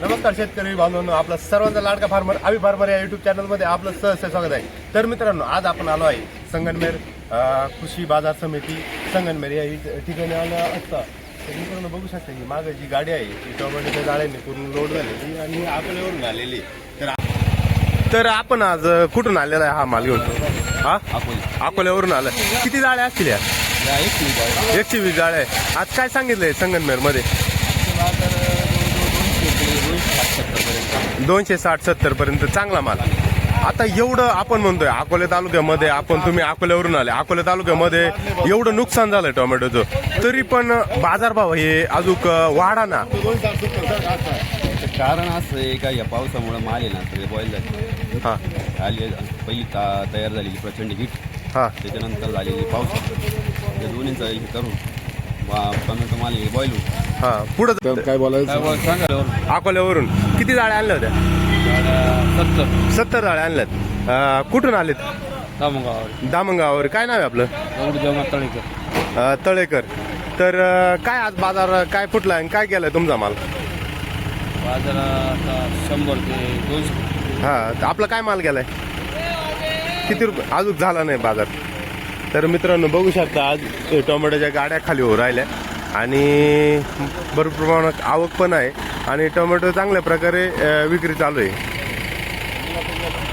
नमस्कार शेतकरी बांधवांनो आपला सर्वांचा लाडका फार्मर आम्ही फार्मर या युट्यूब चॅनलमध्ये आपलं सहर्ष स्वागत आहे. तर मित्रांनो आज आपण आलो आहे संगनमेर कृषी बाजार समिती संगनमेर या ठिकाणी आलं असता तर मित्रांनो बघू शकता की मागे जी गाडी आहे ती टोमॅटोच्या जाळ्याने पूर्ण लोड झालेली आणि अकोल्यावरून आलेली तर तर आपण आज कुठून आलेला आहे हा माल घेऊन? हा? अकोल्यावरून आलं किती जाळ्या असतील या एकशे वीस जाळ्या आहे आज काय सांगितलंय संगनमेरमध्ये दोनशे साठ सत्तर पर्यंत. चांगला माल आता एवढं आपण म्हणतोय अकोले तालुक्यामध्ये आपण तुम्ही अकोल्यावरून आले. अकोले तालुक्यामध्ये एवढं नुकसान झालं टोमॅटोचं. तरी पण बाजारभाव हे अजून वाढा ना. कारण असं आहे का या पावसामुळे माल आहे ना सगळे बॉईल झाले. हा. आली पहिली ता तयार झालेली प्रचंड हीट हा. त्याच्यानंतर झालेली पाऊस. या दोन्हीचं हे करून वा- टोमॅटो माल हे बॉईल होऊन. हा पुढं काय बोल सांगा. अकोल्यावरून. किती जाळ्या आणल्या होत्या? सत्तर. जाळ्या आणल्यात. अं, कुठून आलेत? दामगावर दामंगावर काय नाव आहे आपलं? तळीकर. अं, तळेकर. तर अं, काय आज बाजार काय फुटला आणि काय केलाय तुमचा माल? बाजारात शंभर ते दोनशे. हा तर आपला काय माल गेलाय? किती रुपये? अजून झाला नाही बाजार. तर मित्रांनो बघू शकता आज टोमॅटोच्या गाड्या खाली हो राहिल्या. आणि भरपूर प्रमाणात आवक पण आहे. आणि टोमॅटो चांगल्या प्रकारे विक्री चालू आहे.